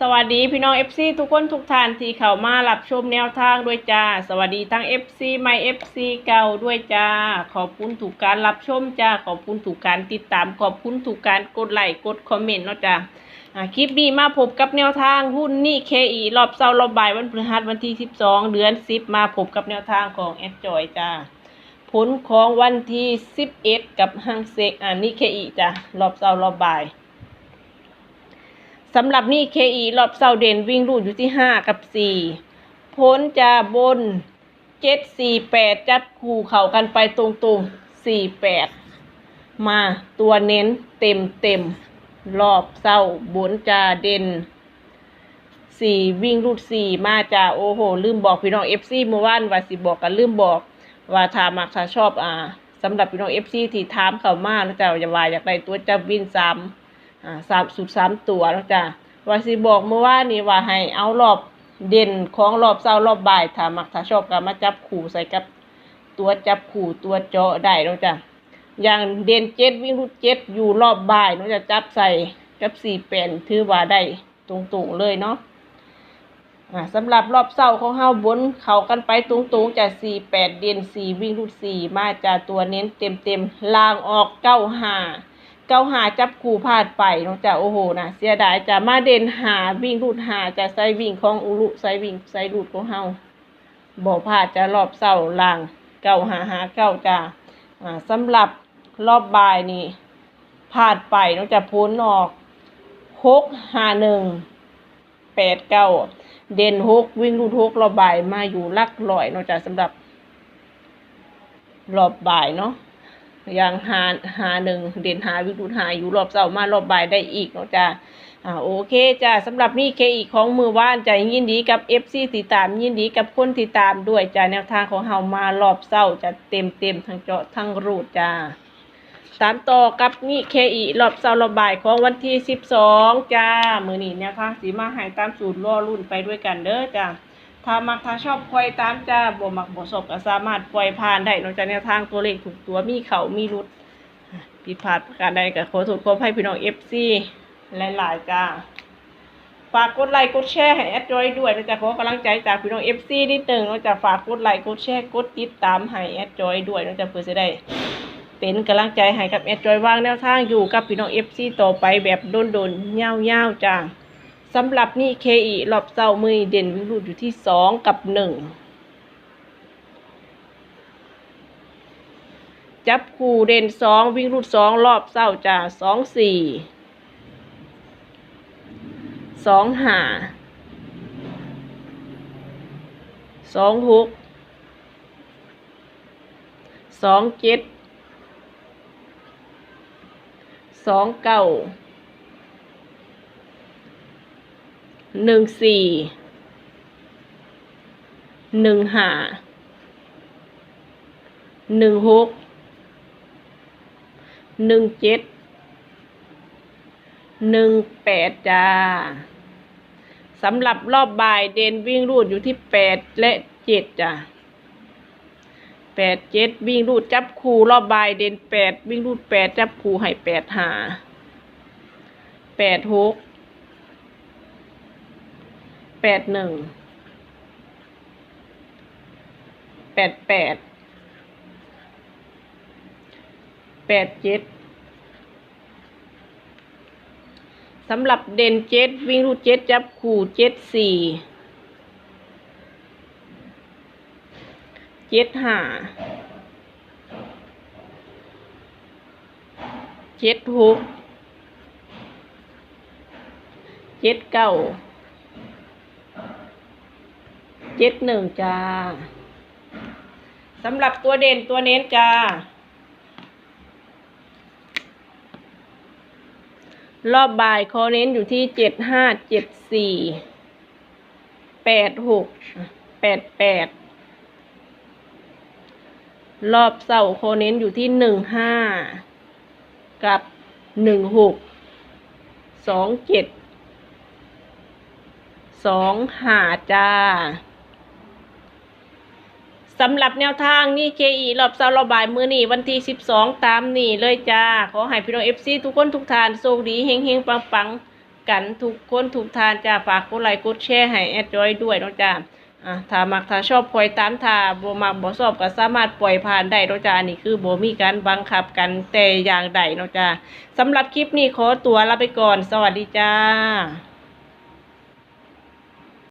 สวัสดีพี่น้อง FC ทุกคนทุกท่านที่เข้ามารับชมแนวทางด้วยจ้า สวัสดีทั้ง FC ใหม่ FC เก่าด้วยจ้า ขอบคุณถูกการรับชมจ้า ขอบคุณถูกการติดตาม ขอบคุณถูกการกดไลค์กดคอมเมนต์เนาะจ้าคลิปนี้มาพบกับแนวทางหุ้นนี่ KE รอบเสาร์รอบบ่ายวันพฤหัสวันที่ 12 เดือน 10 มาพบกับแนวทางของแอดจอยจ้า ผลของวันที่ 11 กับฮังเซกอ่านี่ KE จ้ารอบเสาร์รอบบ่าย สำหรับนี่ KE รอบเสาเด่นวิ่งรูดอยู่ที่5กับ4พ้นจะบน7 4 8จับคู่เข้ากันไปตรงๆ4 8มาตัวเน้นเต็มเต็มรอบเสาบนจะเด่น4วิ่งรูด4มาจะโอ้โห ลืมบอกพี่น้อง FC เมื่อวานว่าสิบอกกันลืมบอก ว่าถ้ามักถ้าชอบอ่าสำหรับพี่น้อง FC ที่ถามเข้ามาแล้วจะอย่าว่าอยากได้ตัวจับวินซ้ำ อ่าสามสุดสามตัวแล้วจ้ะว่าสิบอกเมื่อวานนี้ว่าให้เอารอบเด่นของรอบเช้ารอบบ่ายถ้ามักถ้าชอบก็มาจับขู่ใส่กับตัวจับขู่ตัวเจาะได้แล้วจ้ะอย่างเด่นเจ็ดวิ่งรูดเจ็ดอยู่รอบบ่ายเนาะจะจับใส่กับสี่เป็นถือว่าได้ตรงๆเลยเนาะอ่าสำหรับรอบเช้าของเฮาบนเขากันไปตรงๆจะสี่แปดเด่นสี่วิ่งรูดสี่มาจากตัวเน้นเต็มๆล่างออกเก้าห้า เก้าหาจับคู่พลาดไปเนาะจ้ะโอ้โหนะเสียดายจะมาเด่นหาวิ่งรูดหาจะใส่วิ่งของอุลุใส่วิ่งใส่รูดของเฮาบ่พลาดจะรอบเสาล่างเก้าหาหาเก้าจ้ะอ่าสำหรับรอบบ่ายนี่พลาดไปเนาะจ้ะพ้นออกหกหาหนึ่งแปดเก้าเด่นหกวิ่งรูดหกรอบบ่ายมาอยู่ลักร้อยเนาะจ้ะสำหรับรอบบ่ายเนาะ อย่างหาหาหนึ่งเด่นหาวิรุณหาอยู่รอบเสามารอบบ่ายได้อีกเนาะจ้าอ่าโอเคจ้าสำหรับนี่เคอีกของมือว่านใจยินดีกับ FC ติดตามยินดีกับคนติดตามด้วยจ้าแนวทางของเฮามารอบเสาจะเต็มเต็มทั้งเจาะทั้งรูดจ้าตามต่อกับนี่เคอีรอบเสาร์รอบบ่ายของวันที่12จ้ามือนี้แนวทางสีมาหายตามสูตรล่อรุ่นไปด้วยกันเด้อจ้า ถ้ามักถ้าชอบปล่อยตามจ้าบ่มักบ่ชอบก็สามารถปล่อยผ่านได้นอกจากแนวทางตัวเลขถูกตัวมีเขามีรุดผิดพลาดประการใดก็ขอโทษขออภัยพี่น้อง FC หลายๆจ้าฝากกดไลค์กดแชร์ให้แอดจอยด้วยนะจ๊ะขอกำลังใจจากพี่น้อง FC นิดหนึงนะจ๊ะฝากกดไลค์กดแชร์กดติดตามให้แอดจอยด้วยนะจ๊ะเพื่อจะได้เป็นกำลังใจให้กับแอดจอยวางแนวทางอยู่กับพี่น้อง FC ต่อไปแบบโดนๆยาๆจ้า สำหรับนี่ KE รอบเศร้ามือเด่นวิรุธอยู่ที่สองกับหนึ่งจับคู่เด่นสองวิ่งรูดสองรอบเศร้าจ้าสองสี่สองห้าสองหกสองเจ็ดสองเก้า หนึ่งสี่หนึ่งห้าหนึ่งหกหนึ่งเจ็ดหนึ่งแปดจ้าสำหรับรอบบ่ายเดนวิ่งรูดอยู่ที่แปดและเจ็ดจ้าแปดเจ็ดวิ่งรูดจับคู่รอบบ่ายเดนแปดวิ่งรูดแปดจับคู่ให้แปดหาแปดหก แปดหนึ่ง แปดแปด แปดเจ็ดสำหรับเด่นเจ็ดวิ่งรูดเจ็ดจับคู่เจ็ดสี่เจ็ดห้าเจ็ดหกเจ็ดเก้า เจ็ดหนึ่งจ้าสำหรับตัวเด่นตัวเน้นจ้า รอบบ่ายคอเน้นอยู่ที่เจ็ดห้าเจ็ดสี่แปดหกแปดแปดรอบเสาร์คเน้นอยู่ที่หนึ่งห้ากับหนึ่งหกสองเจ็ดสองหาจ้า สำหรับแนวทางนี่ KE รอบเสาร์รบายมือนี่วันที่สิบสองตามนี่เลยจ้า ขอให้พี่น้อง FC ทุกคนทุกทานโชคดีเฮงเฮงปังปังกันทุกคนทุกทานจ้าฝากกดไลค์กดแชร์ให้แอดจอยด้วยนะจ้าอะถ้ามักถ้าชอบปล่อยตามถ้าบ่มักบ่ชอบก็สามารถปล่อยผ่านได้นะจ้าอันนี้คือบ่มีการบังคับกันแต่อย่างใดนะจ้าสำหรับคลิปนี้ขอตัวลาไปก่อน สวัสดีจ้า